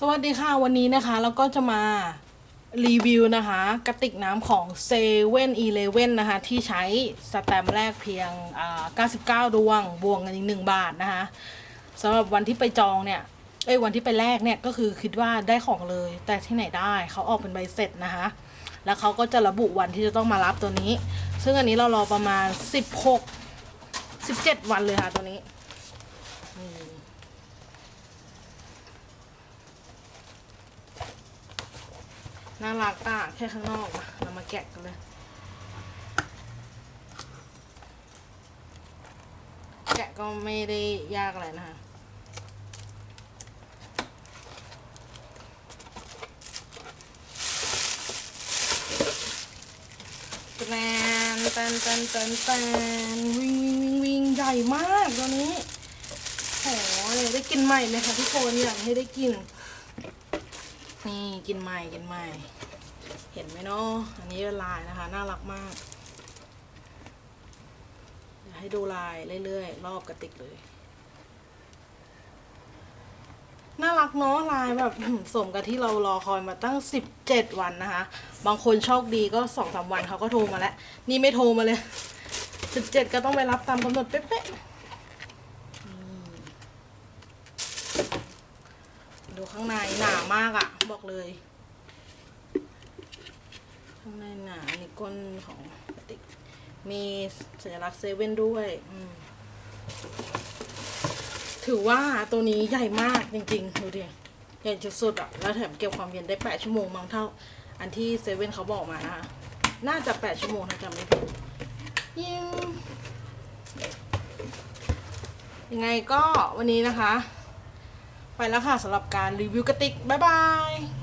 สวัสดีค่ะวันนี้นะคะเราก็จะมารีวิวนะคะกระติกน้ำของเซเว่นอีเลเว่นนะคะ ที่ใช้สแตมป์แรกเพียง 99 ดวง บวกเงินอีกหนึ่งบาทนะคะสำหรับวันที่ไปจองเนี่ย เอ้ยวันที่ไปแรกเนี่ยก็คือคิดว่าได้ของเลย แต่ที่ไหนได้เขาออกเป็นใบเสร็จนะคะ แล้วเขาก็จะระบุวันที่จะต้องมารับตัวนี้ ซึ่งอันนี้เรารอประมาณ 16 17 วันเลยค่ะตัวนี้ น่ารักอะ แค่ข้างนอกเรามาแกะกันเลย แกะก็ไม่ได้ยากอะไรนะคะแตนแตนแตนแตนแตนวิ่งวิ่งวิ่งวิ่งใหญ่มากตัวนี้โอ้ยได้กินใหม่เลยค่ะทุกคนอยากให้ได้กิน นี่กินใหม่กินใหม่ เห็นไหมเนาะอันนี้เป็นลายนะคะ น่ารักมากเดี๋ยวให้ดูลายเรื่อยๆ รอบกระติกเลย น่ารักเนาะลายแบบสมกับที่เรารอคอยมาตั้งสิบเจ็ดวันนะคะ บางคนโชคดีก็สองสามวันเขาก็โทรมาแล้ว นี่ไม่โทรมาเลยสิบเจ็ดก็ต้องไปรับตามกำหนดเป๊ะๆอืม ดูข้างในหนามากอะ่ะ บอกเลย ข้างในหนานี่ก้นของกระติก มีสัญลักษณ์เซเว่นด้วย ถือว่าตัวนี้ใหญ่มากจริงๆ ดูดิ ใหญ่สุดๆอะ แล้วแถมเก็บความเย็นได้แปดชั่วโมงมั้งเท่า อันที่เซเว่นเขาบอกมานะคะน่าจะแปดชั่วโมงถ้าจำไม่ผิดยิงยังไงก็วันนี้นะคะ ไปแล้วค่ะสำหรับการรีวิวกระติก บ๊ายบาย